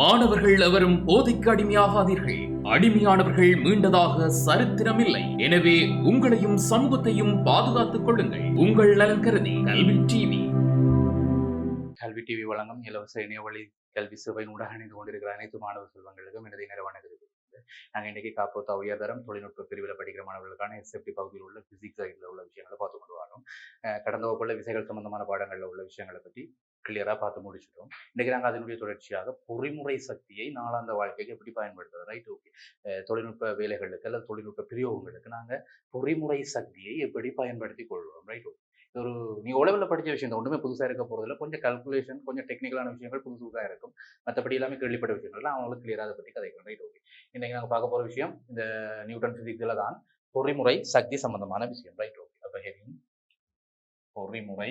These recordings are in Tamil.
மாணவர்கள் எவரும் போதைக்கு அடிமையாகாதீர்கள். அடிமையானவர்கள் மீண்டதாக சரித்திரமில்லை. எனவே உங்களையும் சமூகத்தையும் பாதுகாத்துக் கொள்ளுங்கள். உங்கள் நலன் கருதி கல்வி டிவி. கல்வி டிவி வழங்கும் இலவச இணையவழி கல்வி சேவையினூடாக இணைந்து கொண்டிருக்கிற அனைத்து மாணவ செல்வங்களுக்கும் எனது நிறுவனங்கள் நாங்கள் இன்னைக்கு காப்போத்தா உயர்தரம் தொழில்நுட்ப பிரிவில் படிக்கிற மாணவர்களுக்கான எஸ்எப்டி பகுதியில் உள்ள பிசிக்ஸ் சைடில் உள்ள விஷயங்களை பார்த்து கொண்டு வரோம் அஹ் கடந்த வகுப்புள்ள விசைகள் சம்பந்தமான பாடங்களில் உள்ள விஷயங்களை பற்றி கிளியராக பார்த்து முடிச்சிட்டோம். இன்றைக்கி நாங்கள் அதனுடைய தொடர்ச்சியாக பொறிமுறை சக்தியை நாளாந்த வாழ்க்கைக்கு எப்படி பயன்படுத்துறது? ரைட் ஓகே தொழில்நுட்ப வேலைகளுக்கு அல்லது தொழில்நுட்ப பிரயோகங்களுக்கு நாங்கள் பொறிமுறை சக்தியை எப்படி பயன்படுத்தி கொள்வோம் ரைட் ஓகே ஒரு நீ உழவில் படித்த விஷயம் ஒன்றுமே புதுசாக இருக்க போகிறதுல கொஞ்சம் கல்குலேஷன் கொஞ்சம் டெக்னிக்கலான விஷயங்கள் புதுசு புதுசாக இருக்கும். மற்றபடி எல்லாமே கேள்விப்பட்ட விஷயங்கள்லாம் அவங்களுக்கு கிளியராக அதை பற்றி கதைக்கிறோம். ரைட் ஓகே இன்றைக்கி நாங்கள் பார்க்க போகிற விஷயம் இந்த நியூட்டன் ஃபிசிக்ஸில் தான் பொறிமுறை சக்தி சம்பந்தமான விஷயம். ரைட் ஓகே அப்போ ஹெரிங் பொறிமுறை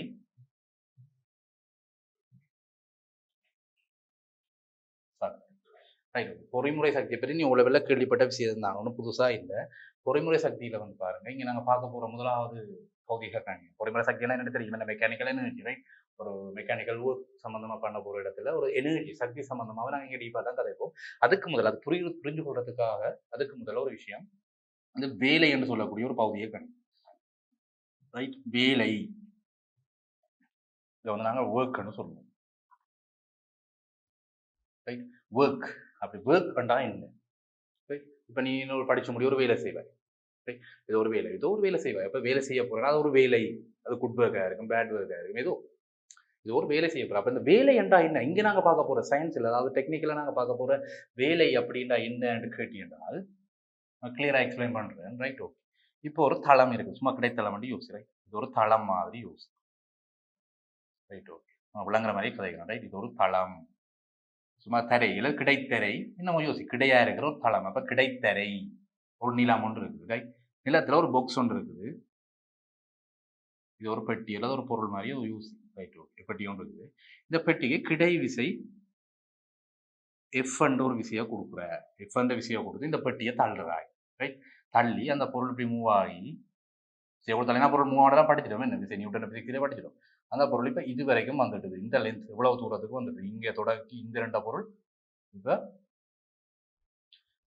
ரைட் பொறிமுறை சக்தியை பற்றி நீ உளவில் கேள்விப்பட்ட விஷயம் தான் ஒன்றும் புதுசாக இல்லை. பொறிமுறை சக்தியில் வந்து பாருங்கள் இங்கே நாங்கள் பார்க்க போகிற முதலாவது பௌதிக கணியம் பொறிமுறை சக்தியெல்லாம் என்ன தெரியும்? இல்லை மெக்கானிக்கல் எனர்ஜி ரைட் ஒரு மெக்கானிக்கல் ஒர்க் சம்மந்தமாக பண்ண போகிற இடத்துல ஒரு எனர்ஜி சக்தி சம்மந்தமாக நாங்கள் இங்கே டீப்பாக தான் கதைப்போம் அதுக்கு முதல்ல அது புரிஞ்சு புரிஞ்சு கொள்றதுக்காக அதுக்கு முதல்ல ஒரு விஷயம் வந்து வேலை என்று சொல்லக்கூடிய ஒரு பௌதிக கணியம் ரைட் வேலை. இதை வந்து நாங்கள் ஒர்க்னு சொல்லுவோம். ரைட் ஒர்க் அப்படி ஒர்க் பண்ணா என்ன? ரைட் இப்போ நீ இன்னொரு படிச்சு முடியும் ஒரு வேலை செய்வாய். ரைட் ஏதோ ஒரு வேலை ஏதோ ஒரு வேலை செய்வாய். அப்போ வேலை செய்ய போறேன்னா அது ஒரு வேலை. அது குட் ஒர்க்காக இருக்கும் பேட் ஒர்க்காக இருக்கும் ஏதோ. இது ஒரு வேலை செய்ய போகிறோம் அப்போ இந்த வேலை என்றா என்ன? இங்கே நாங்கள் பார்க்க போகிற சயின்ஸில் அதாவது டெக்னிக்கலாக நாங்கள் பார்க்க போகிற வேலை அப்படின்னா என்னன்னு கேட்டீங்கன்னால் நான் கிளியராக எக்ஸ்பிளைன் பண்ணுறேன் ரைட் ஓகே இப்போ ஒரு தளம் இருக்குது. சும்மா கிடைத்தளம் வந்து யூஸ் ரைட் இது ஒரு தளம் மாதிரி யூஸ் ரைட் ஓகே விளங்குற மாதிரி கதைக்கிறோம் ரைட் இது ஒரு தளம். சும்மா தரையில் கிடைத்தரை இன்னும் யோசி கிடையா இருக்கிற ஒரு தளம். அப்போ கிடைத்தரை ஒரு நிலம் ஒன்று இருக்குது. ரைட் நிலத்தில் ஒரு பொக்ஸ் ஒன்று இருக்குது. இது ஒரு பெட்டி அல்லது ஒரு பொருள் மாதிரி யூஸ் ரைட் ஓகே பெட்டி ஒன்று இருக்குது. இந்த பெட்டிக்கு கிடை விசை எஃப் ஒரு விசையை கொடுக்குற. எஃப் விசையை கொடுத்து இந்த பெட்டியை தள்ளுறாய். ரைட் தள்ளி அந்த பொருள் இப்படி மூவ் ஆகி சரி ஒரு தலைனா பொருள் மூவ் ஆனதான் படிச்சிடும் என்ன விசை நியூட்டன் கீழே படிச்சிடும் அந்த பொருள் இப்போ இது வரைக்கும் வந்துடுது இந்த லென்த் இவ்வளவு தூரத்துக்கு வந்துடுது இங்கே தொடக்கி இந்த ரெண்ட பொருள் இப்போ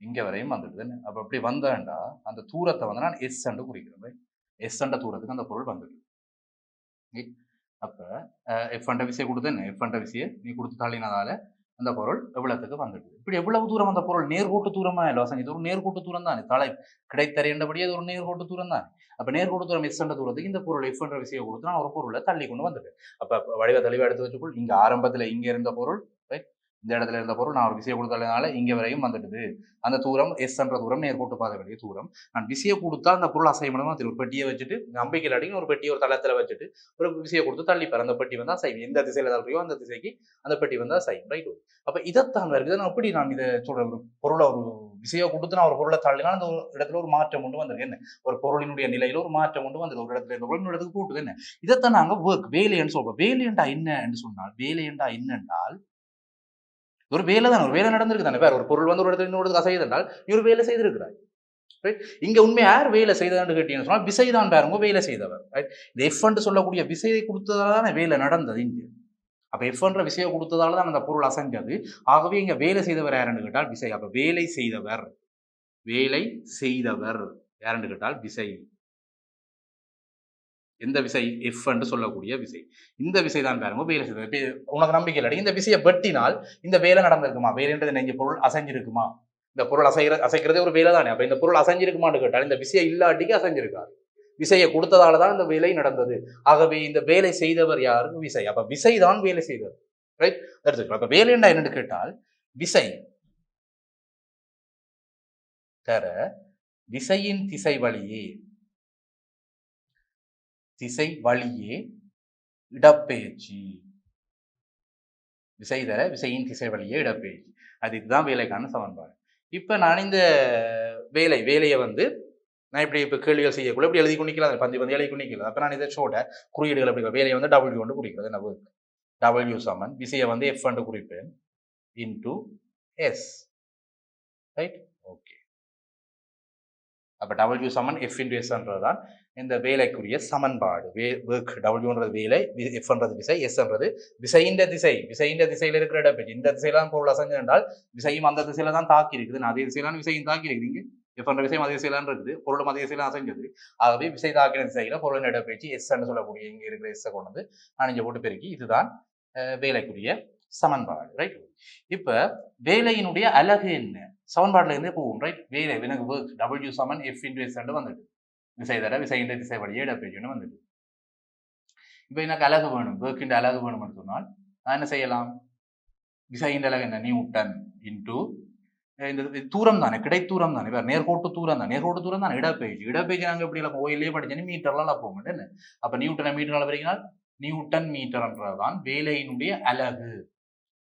இங்கே வரையும் வந்துடுது அப்போ அப்படி வந்தேன்டா அந்த தூரத்தை வந்து நான் எஸ் அண்டு குறிக்கிறேன் எஸ் அண்ட தூரத்துக்கு அந்த பொருள் வந்துடுது அப்போ எஃப் அண்ட விசையை கொடுத்தேன் என்ன எஃப் அண்ட விசையை நீ கொடுத்து தள்ளினதால அந்த பொருள் எவ்வளவுக்கு வந்துடுது. இப்படி எவ்வளவு தூரம் அந்த பொருள் நேர்கோட்டு தூரமா? இல்லை வசங்க இது ஒரு நேர்கோட்டு தூரம் தானே? தலை கிடைத்தறியண்டபடியே அது ஒரு நேர்கோட்டு தூரம் தானே? அப்போ நேர்கோட்டு தூரம் எஸ் என்ற தூரத்துக்கு இந்த பொருள் எஃப் என்ற விஷயம் கொடுத்து நான் ஒரு பொருளை தள்ளி கொண்டு வந்துட்டு அப்போ வடிவ தெளிவாக எடுத்து வச்சுக்கொள். இங்கே ஆரம்பத்தில் இங்கே இருந்த பொருள் இந்த இடத்துல இருந்த பொருள் நான் ஒரு விசையை கொடுத்ததுனால இங்கே வரையும் வந்துடுது. அந்த தூரம் எஸ் என்ற தூரம் நேர்கோட்டு பாத வேண்டிய தூரம். நான் விசையை கொடுத்தா அந்த பொருள் அசைமனமா தெரியும் ஒரு பெட்டியை வச்சுட்டு நம்பிக்கையில் அடிக்கணும். ஒரு பெட்டியை ஒரு தளத்தில் வச்சுட்டு ஒரு விசையை கொடுத்து தள்ளிப்பார் அந்த பெட்டி வந்தால் அசைவு எந்த திசையில் தள்ளுறியோ அந்த திசைக்கு அந்த பெட்டி வந்தால் அசையும் ரைட் அப்போ இதைத்தான் வருது. நான் எப்படி நான் இதை சொல்கிறேன் ஒரு பொருளை ஒரு விசையை கொடுத்து நான் ஒரு பொருளை தள்ளினா அந்த ஒரு இடத்துல ஒரு மாற்றம் கொண்டு வந்திருக்கு என்ன? ஒரு பொருளினுடைய நிலையில ஒரு மாற்றம் கொண்டு வந்தது. ஒரு இடத்துல இருந்த பொருள் இடத்துக்கு கூட்டுது என்ன? இதைத்தான் நாங்கள் ஒர்க் வேலைன்னு சொல்றோம். வேலையண்டா என்னன்னு சொன்னால் வேலையண்டா என்னென்றால் ஒரு வேலை தான் ஒரு வேலை நடந்திருக்கு தானே? வேற ஒரு பொருள் வந்து ஒரு இடத்துல இன்னொரு இடத்துக்கு அசையுதுன்றால் இவர் ஒரு வேலை செய்திருக்கிறார் ரைட் இங்க உண்மை யார் வேலை செய்ததான்னு கேட்டீங்கன்னு சொன்னால் விசை தான் பாருங்க வேலை செய்தவர். ரைட் இந்த எஃப் சொல்லக்கூடிய விசையை கொடுத்ததால தானே வேலை நடந்தது இங்கே. அப்ப எஃப்ன்ற விசையை கொடுத்ததால தான் அந்த பொருள் அசைஞ்சது. ஆகவே இங்க வேலை செய்தவர் யாருன்னு கேட்டால் விசை. அப்ப வேலை செய்தவர். வேலை செய்தவர் யாருன்னு கேட்டால் விசை. எந்த விசை? எஃப் என்று சொல்லக்கூடிய விசை. இந்த விசை தான் பாருங்க வேலை செய்தது. உனக்கு நம்பிக்கை இல்லை இந்த விசையை வெட்டினால் இந்த வேலை நடந்திருக்குமா? வேலைன்றது நெஞ்ச பொருள் அசைஞ்சிருக்குமா? இந்த பொருள் அசைகிற அசைக்கிறதே ஒரு வேலை தானே. அப்போ இந்த பொருள் அசைஞ்சிருக்குமான்னு கேட்டால் இந்த விசையை இல்லாட்டிக்கு அசைஞ்சிருக்காது. விசையை கொடுத்ததால தான் இந்த வேலை நடந்தது. ஆகவே இந்த வேலை செய்தவர் யாரு? விசை. அப்ப விசை தான் வேலை செய்தவர் ரைட் எடுத்துக்கலாம் அப்ப வேலைன்னா என்னன்னு கேட்டால் விசை. தர விசையின் திசை வழியே திசை வழியே இடப்பெயர்ச்சி. விசை தர விசையின் திசை வழியே இடப்பெயர்ச்சி. அது இதுதான் வேலைக்கான சமன்பாடு. இப்போ நான் இந்த வேலை வேலையை வந்து நான் இப்படி இப்போ கேள்விகள் செய்யக்குள்ள இப்படி எழுதி குணிக்கலாம் பந்தி பந்தி எழுதி குணிக்கலாம் அப்போ நான் இதை சோட குறியீடுகள் அப்படி வேலையை வந்து டபிள்யூ கொண்டு குறிக்கிறது. என்ன டபுள்யூ டபிள்யூ சமன். விசையை வந்து எஃப் கொண்டு குறிப்பேன். இன்டு எஸ் ரைட் ஓகே அப்போ டபிள்யூ சமன் எஃப் இன்டு எஸ்ன்றது தான் இந்த வேலைக்குரிய சமன்பாடு. வே வேர்க் டபிள்யூன்றது வேலை எஃப்ன்றது விசை எஸ்ன்றது விசையின் திசை விசையின் திசையில் இருக்கிற இடப்பெயர்ச்சி இந்த திசையில தான் பொருள் அசைஞ்சு என்றால் விசையும் அந்த திசையில தான் தாக்கி இருக்குது நான் அதே திசையிலான விசையும் தாக்கி இருக்குது இங்கே எஃப்ன்ற விசையும் அதே திசையிலான் இருக்குது. பொருளும் அதே திசையில அசைஞ்சது. ஆகவே விசை தாக்கின திசையில பொருளின் இடப்பெயர்ச்சி எஸ் சொல்லக்கூடிய இங்கே இருக்கிற எஸ்ஸை கொண்டு வந்து நான் போட்டு பெருக்கி இதுதான் வேலைக்குரிய சமன்பாடு. ரைட் இப்போ வேலையினுடைய அலகு என்ன? சமன்பாடுல இருந்தே போகும் ரைட் வேலை எனக்கு ஒர்க் டபிள்யூ சமன் எஃப் இன்டு எஸ் வந்துட்டு விசை தர விசை இந்த திசை வழியே வந்துட்டு இப்போ எனக்கு அழகு வேணும் ஒர்க்கின்ற அலகு வேணும்னு சொன்னால் நான் என்ன செய்யலாம் விசையின் அழகு என்ன நியூட்டன் இன்டு இந்த தூரம் தானே கிடைத்தூரம் தூரம் தானே வேறு நேர்கோட்டு தூரம் தான் நேர்கோட்டு தூரம் தானே இடப்பெயர்ச்சி இடப்பெயர்ச்சி நாங்கள் எப்படி எல்லாம் கோயிலே படிச்சேன்னு மீட்டர்லாம் போக மாட்டேன் அப்போ நியூட்டனை மீட்டர் வரைக்கினால் நியூட்டன் மீட்டர்ன்றதுதான் வேலையினுடைய அலகு.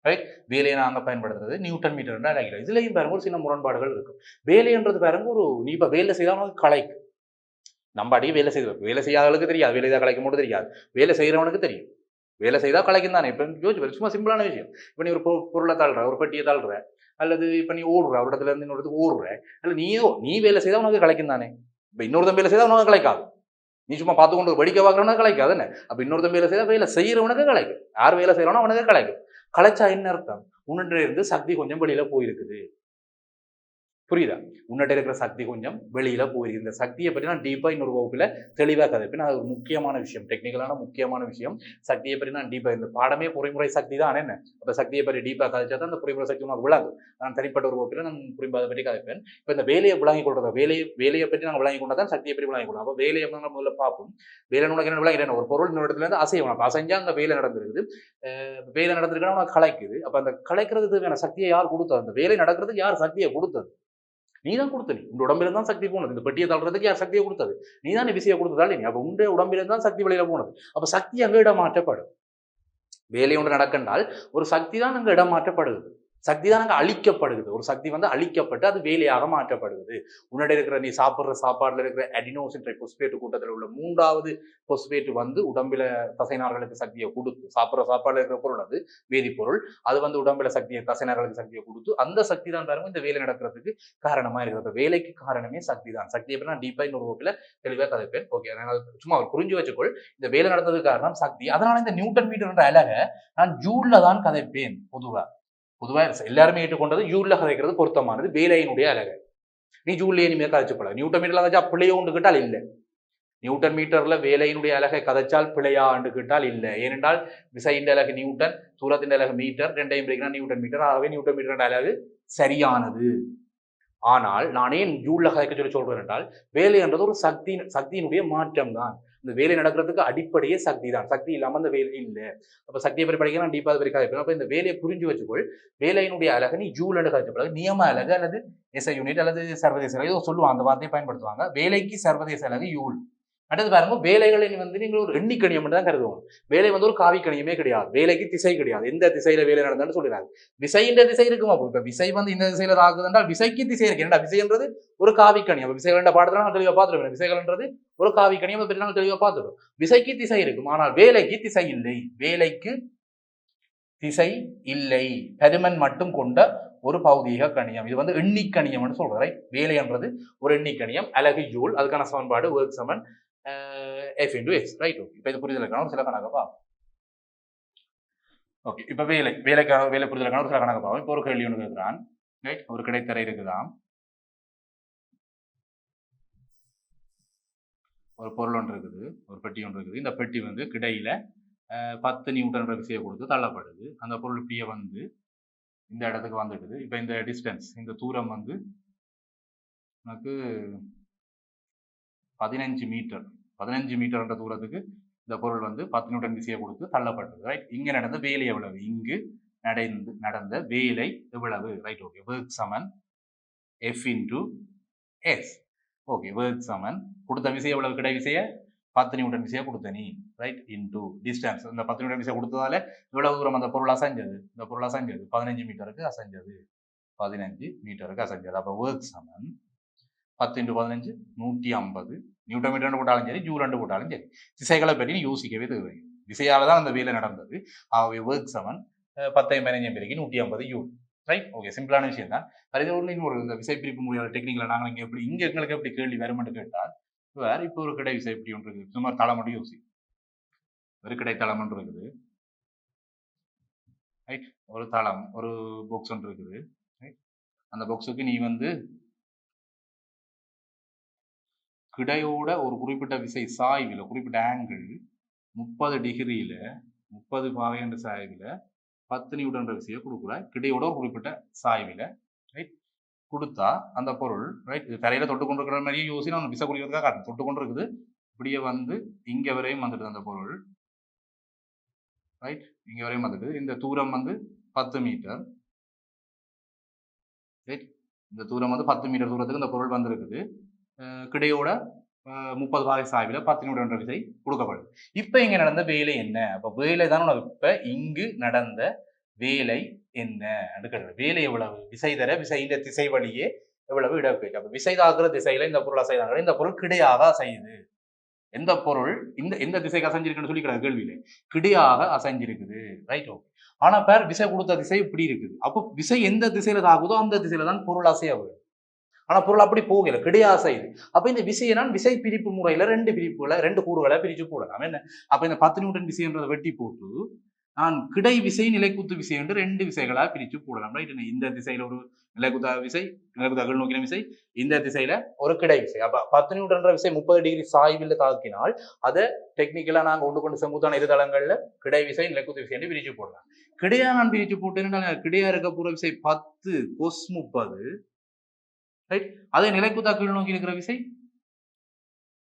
ரைட் வேலையை நாங்கள் பயன்படுத்துறது நியூட்டன் மீட்டர் அலகு. இதுலயும் பாருங்க ஒரு சின்ன முரண்பாடுகள் இருக்கும். வேலைன்றது பாருங்க ஒரு நீ இப்போ வேலை செய்தால் உனக்கு கலைக்கு. நம்ம அடி வேலை செய்து வேலை செய்யாதவளுக்கு தெரியாது. வேலை செய்தால் கலைக்கும் போது தெரியாது. வேலை செய்கிறவனுக்கு தெரியும். வேலை செய்தால் கலைக்கும் தானே. இப்போ யோசிச்சு சும்மா சிம்பிளான விஷயம். இப்போ நீ ஒரு பொ- பொருளை தாழ்ற ஒரு பெட்டியை தாழ்ற அல்லது இப்போ நீ ஓடுற ஒரு இடத்துல இருந்து இன்னொரு ஓடுற அல்ல நீயோ நீ வேலை செய்தால் உனக்கு கலைக்கும் தானே. இப்போ இன்னொருத்தன் வேலை செய்தால் உனக்கு கலைக்காது. நீ சும்மா பார்த்து கொண்டு படிக்க பார்க்குறவனுக்கு கலைக்காது என்ன? அப்போ இன்னொருத்தன் வேலை செய்தால் வேலை செய்கிறவனுக்கு கலைக்கும். யார் வேலை செய்யறவனோ அவனுக்கு கலைக்கும். கலைச்சா என்ன அர்த்தம்? உன்னிட்ட இருந்து சக்தி கொஞ்சம் வெளியில் போயிருக்குது. புரியுதா? உன்னிட்ட இருக்கிற சக்தி கொஞ்சம் வெளியில் போயிருக்கு இந்த சக்தியை பற்றி நான் டீப்பாக இன்னொரு வகுப்பில் தெளிவாக கதைப்பேன் அது ஒரு முக்கியமான விஷயம். டெக்னிக்கலான முக்கியமான விஷயம். சக்தியை பற்றி நான் டீப்பாக இந்த பாடமே பொறிமுறை சக்தி தான். என்ன? அப்போ சக்தியை பற்றி டீப்பாக கதைச்சா தான் அந்த பொறிமுறை சக்தி உனக்கு விளங்கும். நான் தனிப்பட்ட ஒரு வகுப்பில் நான் புரியும் அதை பற்றி கதைப்பேன். இப்போ இந்த வேலையை விளங்கி கொள்றதா? வேலையை வேலையை பற்றி நாங்கள் விளங்கி கொண்டா தான் சக்தியை பற்றி விளங்கி கொள்ளும் அப்போ வேலையை நம்ம முதல்ல பார்ப்போம். வேலை உனக்கு என்ன விளங்கி ஒரு பொருள் இன்னொரு இடத்துல இருந்து அசைவம் அப்போ அசைஞ்சா அந்த வேலை நடந்திருக்குது. வேலை நடந்திருக்குன்னா உனக்கு கலைக்குது. அப்போ அந்த கலைக்கிறதுக்கு தேவையான சக்தியை யார் கொடுத்தது? அந்த வேலை நடக்கிறதுக்கு யார் சக்தியை கொடுத்தது? நீ தான் கொடுத்தனி நீ. உங்க உடம்பில தான் சக்தி போனது. இந்த பெட்டியை தள்ளுறதுக்கு யார் சக்தியை கொடுத்தது? நீ தான் விசையை கொடுத்ததால நீ அப்போ உண்ட உடம்பில தான் சக்தி வெளியில போனது. அப்போ சக்தி அங்கே இடம் மாற்றப்படும் வேலை ஒன்று நடக்கின்றால் ஒரு சக்தி தான் அங்கே இடம் மாற்றப்படுது சக்தி தான் அழிக்கப்படுது ஒரு சக்தி வந்து அழிக்கப்பட்டு அது வேலையாக மாற்றப்படுகிறது. உன்னிட இருக்கிற நீ சாப்பிட்ற சாப்பாடுல இருக்கிற அடினோசின் பொஸ்பேட்டு கூட்டத்தில் உள்ள மூன்றாவது பொஸ்பேட்டு வந்து உடம்பில தசைநார்களுக்கு சக்தியை கொடுத்து சாப்பிட்ற சாப்பாடுல இருக்கிற பொருள் அது வேதிப்பொருள். அது வந்து உடம்பில் சக்தியை தசைநார்களுக்கு சக்தியை கொடுத்து அந்த சக்தி தான் பாருங்க இந்த வேலை நடக்கிறதுக்கு காரணமா இருக்கிறது வேலைக்கு காரணமே சக்தி தான். சக்தி எப்படின்னா டீப்பா இன்னொரு வகுப்புல தெளிவாக கதைப்பேன். ஓகே சும்மா ஒரு புரிஞ்சு வச்சுக்கொள். இந்த வேலை நடந்ததுக்கு காரணம் சக்தி. அதனால இந்த நியூட்டன் மீட்டர் என்ற அழக நான் ஜூன்ல தான் கதைப்பேன் பொதுவாக பொதுவாக எல்லாருமே ஏற்றுக்கொண்டது ஜூலில் கதைக்கிறது பொருத்தமானது. வேலையினுடைய அழகு. நீ ஜூலில் இனிமேல் கதைச்சு போல நியூட்டன் மீட்டரில் கதைச்சா பிள்ளையோ உண்டு கேட்டால் இல்லை. நியூட்டன் மீட்டர்ல வேலையினுடைய அழகை கதைச்சால் பிழையா என்று கேட்டால் இல்லை. ஏனென்றால் விசையின் அலகு நியூட்டன் தூரத்தின் அலகு மீட்டர் ரெண்டையும் பிரிக்கிறா நியூட்டன் மீட்டர். ஆகவே நியூட்டன் மீட்டர் அழகு சரியானது. ஆனால் நான் ஏன் ஜூலில் கதைக்க சொல்லி சொல்கிறேன் என்றால் வேலை என்றது ஒரு சக்தி சக்தியினுடைய மாற்றம் தான் இந்த வேலை நடக்கிறதுக்கு அடிப்படையே சக்தி தான் சக்தி இல்லாம அந்த வேலை இல்லை. அப்ப சக்தியை பற்றி படிக்கலாம் டீப்பாக டீப்பா அப்போ இந்த வேலையை புரிஞ்சு வச்சுக்கொள். வேலையினுடைய அழகு நீ ஜூல் அழகு பிறகு நியம அழகு அல்லது எஸ்ஐ யூனிட் அல்லது சர்வதேச அழகு சொல்லுவாங்க அந்த வார்த்தையை பயன்படுத்துவாங்க. வேலைக்கு சர்வதேச அழகு யூல் அடுத்து பாருங்க வேலைகளை வந்து நீங்கள் ஒரு எண்ணிக்கணியம் தான் கருதுவோம். வேலை வந்து ஒரு காவிக்கணியமே கிடையாது. வேலைக்கு திசை கிடையாது. எந்த திசையில வேலை நடந்தாலும் சொல்லிடுறாங்க விசைன்ற திசை இருக்குமா? அப்போ இப்ப விசை வந்து இந்த திசையில ஆகுது என்றால் விசைக்கு திசை இருக்கு. என்னடா விசைன்றது ஒரு காவிக்கணியம் அப்ப விசைகள் பாடத்துல நான் தெளிவா பார்த்துருவேன் விசைகள்ன்றது ஒரு காவி கணியம் பற்றி நாங்கள் தெளிவா பார்த்துடும் விசைக்கு திசை இருக்கும். ஆனால் வேலைக்கு திசை இல்லை. வேலைக்கு திசை இல்லை. பெருமன் மட்டும் கொண்ட ஒரு பௌதீக கணியம் இது வந்து எண்ணிக்கணியம்னு சொல்றது ரைட் வேலைன்றது ஒரு எண்ணிக்கணியம் அழகு ஜூல். அதுக்கான சமன்பாடு ஒர்க் சமன் F into X right okay இப்போ இது புரிதலுக்கான ஒரு சில கணக்கப்பா ஓகே இப்போ வேலை வேலைக்கான வேலை புரிதலுக்கான ஒரு சில கணக்கு பார்ப்போம் இப்போ ஒரு கேள்வி ஒன்று இருக்கிறான் ரைட் ஒரு கிடைத்தரை இருக்குதாம். ஒரு பொருள் ஒன்று இருக்குது. ஒரு பெட்டி ஒன்று இருக்குது. இந்த பெட்டி வந்து கிடையில பத்து நியூட்டன் விசையை கொடுத்து தள்ளப்படுது. அந்த பொருள் இப்படியே வந்து இந்த இடத்துக்கு வந்துடுது. இப்போ இந்த டிஸ்டன்ஸ் இந்த தூரம் வந்து எனக்கு பதினஞ்சு மீட்டர் பதினஞ்சு மீட்டர்ன்ற தூரத்துக்கு இந்த பொருள் வந்து பத்து நியூட்டன் விசையை கொடுத்து தள்ளப்பட்டது. ரைட் இங்கே நடந்த வேலை எவ்வளவு? இங்கு நடந்து நடந்த வேலை எவ்வளவு? ரைட் ஓகே ஒர்க் சமன் F into S okay work சமன் கொடுத்த விசை எவ்வளவு கிடை விசையை? பத்து நிமிடம் விசையை கொடுத்த நீ. ரைட் இன்டு டிஸ்டன்ஸ் இந்த பத்து நிமிடம் விசையை கொடுத்ததால இவ்வளவு தூரம் அந்த பொருள் அசைஞ்சது. இந்த பொருள் அசைஞ்சது. பதினஞ்சு மீட்டருக்கு அசைஞ்சது. பதினஞ்சு மீட்டருக்கு அசைஞ்சது. அப்போ ஒர்க் சமன் பத்து இன்டு பதினஞ்சு நூற்றி ஐம்பது. நியூட்டன் ரெண்டு போட்டாலும் சரி ஜூ ரெண்டு போட்டாலும் சரி. திசைகளை பற்றி நீ யோசிக்கவே தேவை திசையால் தான் அந்த வேலை நடந்தது. ஆகவே ஒர்க் செவன் பத்தையும் பதினஞ்சு பேருக்கு நூற்றி ஐம்பது யூ ரைட் ஓகே சிம்பிளான விஷயம் தான். அது ஒரு ஒரு இந்த விசை பிரிப்பு முடியாத டெக்னிக்கில் நாங்கள் இங்கே எப்படி இங்கே எங்களுக்கு எப்படி கேள்வி வருமென்று கேட்டால் வேறு இப்போ ஒரு கிடை விசை எப்படி ஒன்று இருக்குது. சும்மா தளம் மட்டும் யோசி. ஒரு கடை தளம் ஒன்று இருக்குது. ரைட் ஒரு தளம் ஒரு பாக்ஸ் ஒன்று இருக்குது. ரைட் அந்த பாக்ஸுக்கு நீ வந்து கிடையோட ஒரு குறிப்பிட்ட விசை சாய்வில் குறிப்பிட்ட ஆங்கிள் முப்பது டிகிரியில் முப்பது பாகைன்ற சாய்வில் பத்து நியூட்டன்ற விசையை கொடுக்குற. கிடையோட ஒரு குறிப்பிட்ட சாய்வில் ரைட் கொடுத்தா அந்த பொருள் ரைட் இது தொட்டு கொண்டு இருக்கிற மாதிரியே யோசி நம்ம விசை குடிக்கிறதுக்காக காட்டுறேன் தொட்டு கொண்டு இருக்குது இப்படியே வந்து இங்கே வரையும் வந்துடுது அந்த பொருள் ரைட் இங்கே வரையும் வந்துடுது. இந்த தூரம் வந்து பத்து மீட்டர் ரைட் இந்த தூரம் வந்து பத்து மீட்டர் தூரத்துக்கு இந்த பொருள் வந்திருக்குது. கிடையோட முப்பது பாகை சாய்வில் பத்து நிமிடம் விசை கொடுக்கப்படும். இப்போ இங்கே நடந்த வேலை என்ன? அப்போ வேலை தான் இப்போ இங்கு நடந்த வேலை என்ன? அடுக்கிறது வேலை எவ்வளவு? விசை தர விசையின் திசை வழியே எவ்வளவு இடப்பெயர்ச்சி அப்போ விசை தாக்குற திசையில இந்த பொருள் அசைதாங்க இந்த பொருள் கிடையாக அசையுது. எந்த பொருள்? இந்த எந்த திசைக்கு அசைஞ்சிருக்குன்னு சொல்லி கிடையாது கேள்வியில கிடையாக அசைஞ்சிருக்குது. ரைட் ஓகே ஆனா பேர் விசை கொடுத்த திசை இப்படி இருக்குது. அப்போ விசை எந்த திசையில தாக்குதோ அந்த திசையில தான் பொருள் அசைய வரும் ஆனால் பொருள் அப்படி போகல. கிடையாசை இது. அப்போ இந்த விசையை நான் விசை பிரிப்பு முறையில் ரெண்டு பிரிப்புகளை ரெண்டு கூறுகளை பிரித்து போடலாம். என்ன? அப்போ இந்த பத்து நியூட்டன் விசைன்றதை வெட்டி போட்டு நான் கிடை விசை நிலைக்குத்து விசை என்று ரெண்டு விசைகளாக பிரித்து போடலாம். ரைட் இந்த திசையில் ஒரு நிலைக்குத்தா விசை நிலைக்குத்தா அகல் நோக்கின விசை இந்த திசையில ஒரு கிடை விசை. அப்போ பத்து நியூட்டன்ற விசை முப்பது டிகிரி சாய்வில் தாக்கினால் அதை டெக்னிக்கலாக நாங்கள் கொண்டு கொண்டு செங்குத்தான இருதளங்கள்ல கிடை விசை நிலைக்குத்து விசை என்று பிரித்து போடலாம். கிடையா நான் பிரித்து போட்டேன்னா கிடையா இருக்க போகிற விசை பத்து கொஸ் முப்பது ரைட் அதே நிலைக்குத்தா கீழ் நோக்கி இருக்கிற விசை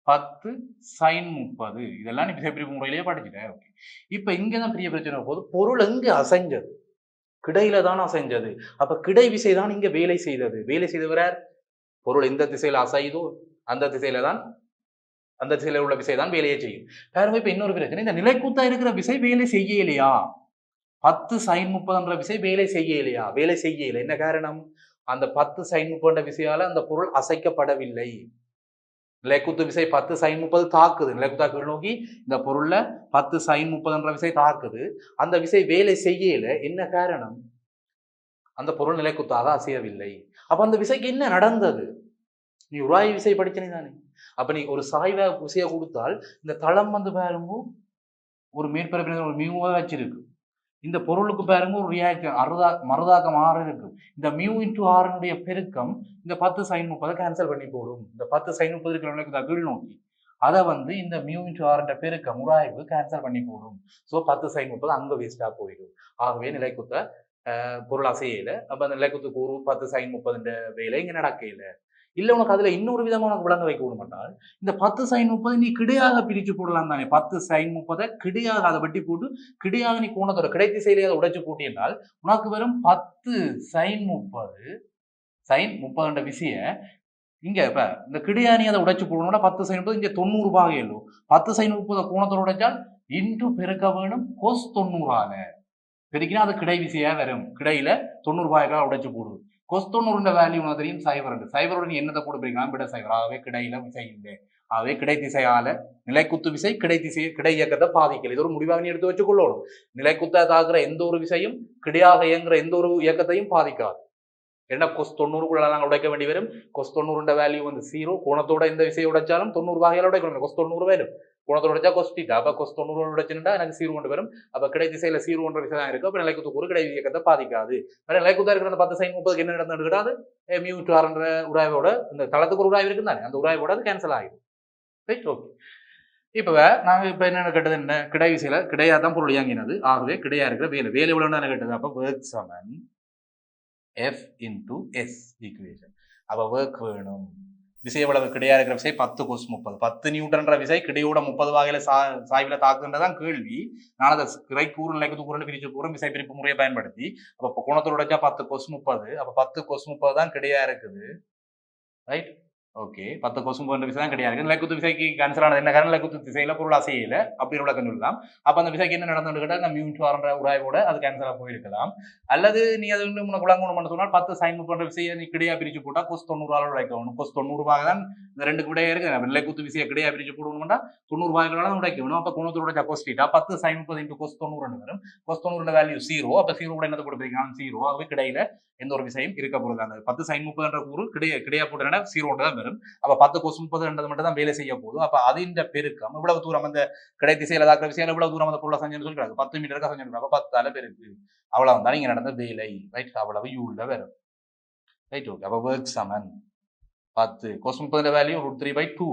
பத்து சைன் முப்பது. இதெல்லாம் நீ பிரிப்பு முறையிலேயே படிச்சுட்டேன் ஓகே இப்போ இங்கே தான் பெரிய பிரச்சனை போகுது. பொருள் எங்கே அசைஞ்சது? கிடையில தான் அசைஞ்சது. அப்ப கிடை விசை தான் இங்க வேலை செய்தது. வேலை செய்தவர் யார்? பொருள் எந்த திசையில அசைதோ அந்த திசையில தான் அந்த திசையில உள்ள விசை தான் வேலையை செய்யும். பாருங்க இப்ப இன்னொரு பிரச்சனை. இந்த நிலைக்குத்தா இருக்கிற விசை வேலை செய்யலையா? பத்து சைன் முப்பதுன்ற விசை வேலை செய்யலையா? வேலை செய்யலை. என்ன காரணம்? அந்த பத்து சைன் முப்பதுன்ற விசையால் அந்த பொருள் அசைக்கப்படவில்லை. நிலைக்குத்து விசை பத்து சைன் முப்பது தாக்குது. நிலைக்குத்தா நோக்கி இந்த பொருளில் பத்து சைன் முப்பதுன்ற விசை தாக்குது. அந்த விசை வேலை செய்யல. என்ன காரணம்? அந்த பொருள் நிலைக்குத்தாக அசையவில்லை. அப்போ அந்த விசைக்கு என்ன நடந்தது? நீ உராய் விசை படிச்சனே தானே. அப்போ நீ ஒரு சாய்வ விசையை கொடுத்தால் இந்த தளம் வந்து பாருங்க ஒரு மேற்பரப்பினர் ஒரு மிகவும் வச்சிருக்கு. இந்த பொருளுக்கு பாருங்க ஒரு ரியாக்ஷன் அறுதா மறுதாக்கம் ஆறு இருக்கும். இந்த மியூ இன்டு ஆறுனுடைய பெருக்கம் இந்த பத்து சைன் முப்பதை கேன்சல் பண்ணி போடும். இந்த பத்து சைன் முப்பது இருக்கிற கீழ் நோக்கி. அதை வந்து இந்த மியூ இன்டு ஆறுன்ற பெருக்கம் உராய்வு கேன்சல் பண்ணி போடும். ஸோ பத்து சைன் முப்பது அங்கே வேஸ்டாக போயிடும். ஆகவே நிலைக்குத்த பொருள் அசையல அப்போ அந்த நிலைக்குத்து கூறு பத்து சைன் முப்பதுன்ற வேலை இங்கே நடக்கையில. இல்லை உனக்கு அதில் இன்னொரு விதமாக உனக்கு விளங்க வைக்க விடமாட்டால் இந்த பத்து சைன் முப்பது நீ கிடையாக பிரித்து போடலாம் தானே. பத்து சைன் முப்பதை கிடையாக அதை வெட்டி போட்டு கிடையாக நீ கோணத்தோட கிடை திசையிலே அதை உடைச்சு போட்டினால் உனக்கு வெறும் பத்து சைன் முப்பது சைன் முப்பதுன்ற விசைய இங்க இப்ப இந்த கிடையாணி அதை உடைச்சு போடணும்னா பத்து சைன் முப்பது இங்க தொண்ணூறு பாகையல்லோ பத்து சைன் முப்பது கோணத்தோட உடைச்சால் இன்று பெருக்க வேணும் கொஸ் தொண்ணூறாக. பெருக்கினா அது கிடை விசையா வரும். கிடையில தொண்ணூறு பாகைகளாக உடைச்சு போடுது. கொஸ் வேல்யூ மாதிரியும் சைபர் உண்டு. சைபரோட நீ என்னத்தை போட்டு பிரிக்கலாம் விட சைபர் ஆகவே கிடையில விசை இல்லை. ஆகவே கிடை திசையால நிலைக்குத்து விசை கிடை திசை கிடை இயக்கத்தை பாதிக்கல. இது ஒரு முடிவாக நீ எடுத்து வச்சுக்கொள்ளணும். நிலைக்குத்தா தாக்குற எந்த ஒரு விசையும் கிடையாக இயங்குற எந்த ஒரு இயக்கத்தையும் பாதிக்காது. என்ன? கொஸ் தொண்ணூறுக்குள்ள நாங்கள் உடைக்க வேண்டி வரும். கொஸ் தொண்ணூறுண்ட வேல்யூ வந்து சீரோ கோணத்தோட இந்த விசையை உடைச்சாலும் தொண்ணூறு வகையில உடைக்கணும் கொஸ் தொண்ணூறு வரும் கோணத்தோட உடைச்சா கொஸ் டீட்டா அப்போ கொஸ் தொண்ணூறு உடைச்சுட்டா எனக்கு சீர் கொண்டு வரும். அப்ப கிடை திசையில சீர் ஒன்ற விசை தான் இருக்கு. அப்போ நிலைக்குத்து கூறு கிடை இயக்கத்தை பாதிக்காது. வேற நிலைக்குத்தா இருக்கிற அந்த பத்து சைன் முப்பதுக்கு என்ன நடந்து கிடையாது மியூ டுஆர்ன்ற உராய்வோட இந்த தளத்துக்கு ஒரு உராய்வு இருக்குன்னு தானே அந்த உராய்வோட அது கேன்சல் ஆகிடும் ரைட் ஓகே இப்போ நாங்கள் இப்போ என்ன கேட்டது? என்ன? கிடை விசையில கிடையா தான் பொருள் இயங்கினது. ஆகவே கிடையா இருக்கிற வேலை. வேலை எவ்வளவு கேட்டது. அப்போ ஒர்க் சமன் எஃப் இன்டூ எஸ் ஈக்குவேஷன் அப்போ ஒர்க் வேணும். விசை எவ்வளவு கிடையா இருக்கிற விசை பத்து கொஸ் முப்பது. பத்து நியூட்டன்ற விசை கிடையோட முப்பது வகையில சா சாய்வில் தாக்குன்றதான் கேள்வி. நான் அதை கிரை கூறு நிலைக்கு கூறுன்னு பிரிச்சு கூறும் விசை பிரிப்பு முறையை பயன்படுத்தி அப்போ இப்போ குணத்தோட பத்து கொஸ் முப்பது. அப்போ பத்து கொஸ் முப்பது தான் கிடையா இருக்குது. Right okay. பத்து கொசும் போன்ற விசை தான் கிடையாது. லக்குத்து விசைக்கு கேன்சல் ஆனது என்ன காரணம்? லக்குத்து திசையில பொருள் அசையில. அப்படி உள்ள சொல்லலாம். அப்ப அந்த விசைக்கு என்ன நடந்து கேட்டால் நம்ம மியூன் வரன்ற உராய்வோட அது கேன்சரா போயிருக்கலாம். அல்லது நீ அது வந்து உனக்கு விளங்கணும் சொன்னால் பத்து சைன் போன்ற விசையை நீ கிடையா பிரிச்சு போட்டா கொசு தொண்ணூறு உடைக்கணும். கொஸ் தொண்ணூறு ரூபாய் தான் இந்த ரெண்டு விடையே இருக்கு லக்குத்து விசையை கிடையா பிரிச்சு போடணும்னா தொண்ணூறு ரூபாய்களால உடைக்கணும் அப்ப குணத்தோட கொஸ்டிட்டா பத்து சைன் முப்பது இன்ட்டு கொஸ் தொண்ணூறு வரும். கொசு தொண்ணூறு வேல்யூ சீரோ அப்ப ஜீரோ கூட என்னது கொடுப்பீங்க சீரோ ஆகவே கிடையில எந்த ஒரு விசையும் இருக்க போறது அந்த பத்து சைன் முப்பதுன்ற கூறு கிடையா கிடையா போட்டு சீரோ தான் வரும் அப்ப பத்து கொசு முப்பதுன்றது மட்டும் தான் வேலை செய்ய போதும் அப்ப அதின் பெருக்கம் இவ்வளவு தூரம் அந்த கிடை திசையில தாக்கிற விஷயம் இவ்வளவு தூரம் அந்த பொருளை செஞ்சுன்னு சொல்லிக்கிறாங்க பத்து மீட்டருக்கு செஞ்சிருக்காங்க அப்ப தலை பெருக்கு. அவ்வளவு தான். இங்க நடந்த வேலை. ரைட் அவ்வளவு யூல வரும். ரைட் ஓகே அப்ப ஒர்க் சமன் பத்து. கொசு முப்பதுல value root three by two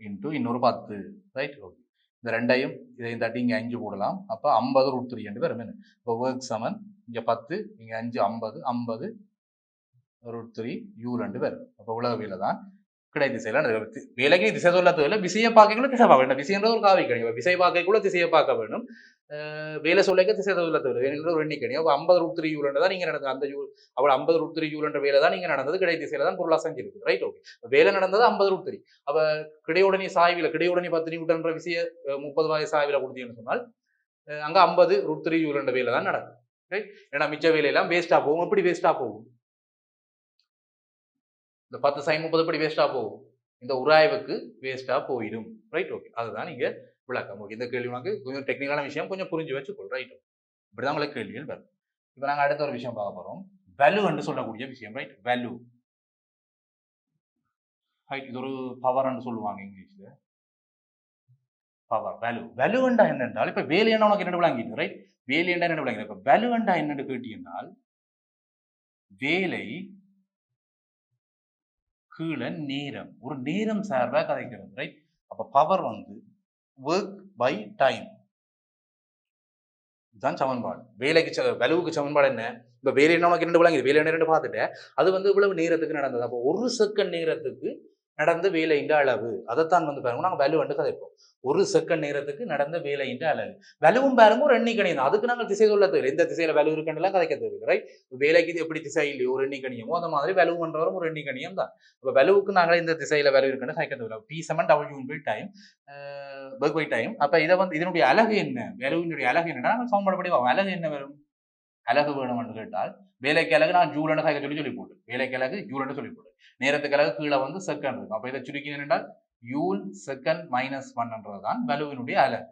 into இன்னொரு பத்து. ரைட் ஓகே இந்த ரெண்டையும் இதையும் தட்டி இங்கே அஞ்சு போடலாம். அப்போ ஐம்பது ரூட் த்ரீ ரெண்டு பேரும் இப்போ ஒர்க் சமன் இங்கே பத்து இங்கே அஞ்சு ஐம்பது ஐம்பது ரூட் த்ரீ யூ ரெண்டு பேர். அப்போ உலகவியல தான் கிடை திசையில. வேலைக்கு திசை சொல்ல தேவையில்ல விசையை பார்க்கக்குள்ள திசை பார்க்க வேண்டும். விசைன்றது ஒரு காவி கணியம் விசை பார்க்கக்குள்ள திசையை பார்க்க வேண்டும் வேலை சொல்லிக்க திசை சொல்ல தேவையில்லை வேணுங்கிறது ஒரு எண்ணி கணியம் அப்போ ஐம்பது ரூட் த்ரீ யூலண்ட் தான் நீங்கள் நடந்தது. அந்த யூ அவ்வளோ ஐம்பது ரூட் த்ரீ யூலன்ற வேலை தான் நீங்கள் நடந்தது. கிடை திசையில தான் பொருளாக செஞ்சிருக்கு ரைட் ஓகே வேலை நடந்தது ஐம்பது ரூட் த்ரீ அப்போ கிடையுடனே சாய்வில் கிடையுடனே பத்து நியூட்டன்ற அஹ் முப்பது வகை சாய்வில் கொடுத்தீங்கன்னு சொன்னால் அங்க ஐம்பது ரூட் த்ரீ யூலண்ட வேலை தான் நடக்கும் ஏன்னா மிச்ச வேலையெல்லாம் வேஸ்டா போகும். எப்படி வேஸ்டா போகும்? இந்த பத்து சைன் முப்பது எப்படி வேஸ்டா போகும்? இந்த உராய்வுக்கு வேஸ்டா போயிடும். ரைட் ஓகே அதுதான் நீங்க விளக்கம். ஓகே இந்த கேள்வி உனக்கு கொஞ்சம் டெக்னிக்கலான விஷயம் கொஞ்சம் புரிஞ்சு வச்சுக்கொள். ரைட் இப்படிதான் உங்களுக்கு கேள்விகள் வரும். இப்போ நாங்கள் அடுத்த ஒரு விஷயம் பார்க்க போறோம். வேல்யூ என்று சொல்லக்கூடிய விஷயம். ரைட் வேல்யூ ரைட் இது ஒரு பவர்ன்னு சொல்லுவாங்க இங்கிலீஷில். பவர் வேல்யூ வேல்யூண்டா என்னென்றால் இப்போ வேலையண்டா உனக்கு என்ன விளங்கிட்டு ரைட் வேலையண்டா என்ன விளங்கிட்டு இப்போ வேல்யூண்டா என்னென்னு கேட்டீங்கன்னால் வேலை கீழே நேரம். ஒரு நேரம் சார்பாக கதைக்கிறது ரைட் அப்போ பவர் வந்து ஒர்க் பை டைம் இதுதான் சமன்பாடு. வேலைக்கு வலுவுக்கு சமன்பாடு என்ன? இப்போ வேலை என்ன உனக்கு ரெண்டு விளங்குது வேலை என்ன ரெண்டு பார்த்துட்டேன் அது வந்து இவ்வளவு நேரத்துக்கு நடந்தது. அப்போ ஒரு செகண்ட் நேரத்துக்கு நடந்த வேலையின் அளவு. அதைத்தான் வந்து பாருங்க நாங்கள் வலு வந்து கதைப்போம். ஒரு செகண்ட் நேரத்துக்கு நடந்த வேலையின் அளவு. வலுவும் பாருங்க ஒரு எண்ணிக்கணி தான் அதுக்கு நாங்கள் திசை சொல்ல தேவை எந்த திசையில வலு இருக்குன்றலாம் கதைக்க தேவை ரைட் வேலைக்கு இது எப்படி திசை இல்லையோ ஒரு எண்ணிக்கணியமோ அந்த மாதிரி வேல்யூ பண்றவரும் ஒரு எண்ணிக்கணியம் தான். இப்போ வலுவுக்கு நாங்களே இந்த திசையில வலு இருக்குன்னு கதைக்க தேவை P seven double by time work by time அப்போ இதை வந்து இதனுடைய அழகு என்ன? வலுவினுடைய அழகு என்னன்னா நாங்கள் சமன்பாடு படி அழகு என்ன வரும்? அழகு வேணும் என்று கேட்டால் வேலைக்கு அழகு நான் ஜூலன்னு கைக்க சொல்லி சொல்லி போட்டு வேலைக்கு அழகு ஜூலன்னு சொல்லி போட்டு நேரத்துக்கு அழகு கீழே வந்து செகண்ட் இருக்கும். அப்ப இதை சுருக்கி என்றால் யூல் செகண்ட் மைனஸ் ஒன்ன்றது தான் வலுவினுடைய அழகு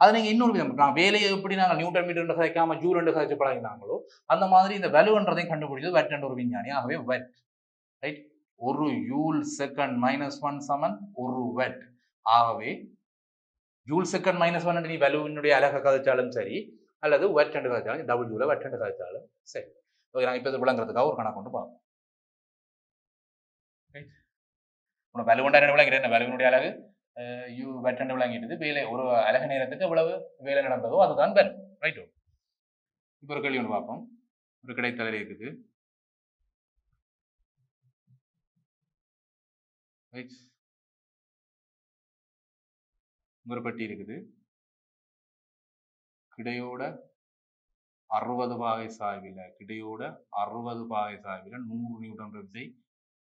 அது நீங்க இன்னொரு விதம் நான் வேலையை எப்படி நாங்கள் நியூட்டன் மீட்டர் சாய்க்காம ஜூல் என்று சாய்ச்சி பழகினாங்களோ அந்த மாதிரி இந்த வலுன்றதையும் கண்டுபிடிச்சது வெட் என்ற ஒரு விஞ்ஞானி. ஆகவே வெட் ரைட் ஒரு யூல் செகண்ட் மைனஸ் ஒன் சமன் ஒரு வெட் ஆகவே ஜூல் செகண்ட் மைனஸ் ஒன் நீ வலுவினுடைய அழகை கதைச்சாலும் சரி அல்லது வெட் என்று கதைச்சாலும் டபுள் ஜூல வெட் என்று கதைச்சாலும் சரி. ஓகே நாங்கள் இப்போ விளங்குறதுக்காக ஒரு கணக்கு கொண்டு பார்ப்போம் உனக்கு வலுவண்டா விளங்குறது என்ன வலுவினுடைய அழகு? யூ வெட் என்று விளங்கிட்டது வேலை ஒரு அழகு நேரத்துக்கு எவ்வளவு வேலை நடந்ததோ அதுதான் வெட் ரைட் இப்போ ஒரு கேள்வி ஒன்று பார்ப்போம். ஒரு கிடைத்தலை இருக்குது. ஒரு பெட்டி இருக்குது. கிடையோட அறுபது பாகை சாய்வில் கிடையோட அறுபது பாகை சாய்வில் நூறு நியூட்டன் விசை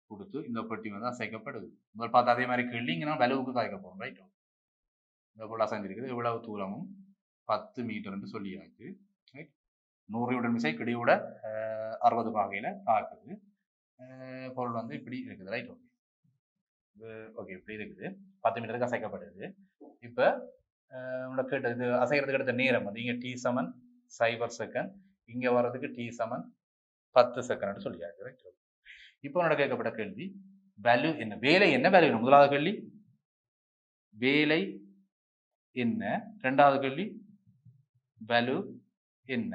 கொடுத்து இந்த பெட்டி வந்து அசைக்கப்படுது. முதல் பார்த்து அதே மாதிரி கேள்வி இங்கே வலுவுக்கு சாய்க்க போகிறோம் ரைட் இந்த போல் அசைஞ்சிருக்குது. இவ்வளவு தூரமும் பத்து மீட்டர்னு சொல்லியாச்சு ரைட் நூறு நியூட்டன் விசை கிடையோட அறுபது பாகையில் தாக்குது. பொருள் வந்து இப்படி இருக்குது ரைட் ஓகே. ஓகே இப்படி இருக்குது. பத்து மீட்டருக்கு அசைக்கப்படுது. இப்போ உங்களோட கேட்ட இது அசைகிறதுக்கு எடுத்த நேரம் வந்து இங்கே டி சமன் சைபர் செகண்ட் இங்கே வர்றதுக்கு டி சமன் பத்து செகண்ட் சொல்லியாச்சு. ரைட் இப்போ உன்னோட கேட்கப்பட்ட கேள்வி வேல்யூ என்ன? வேலை என்ன? வேல்யூ என்ன? முதலாவது கேள்வி. வேலை என்ன? ரெண்டாவது கேள்வி. வேல்யூ என்ன?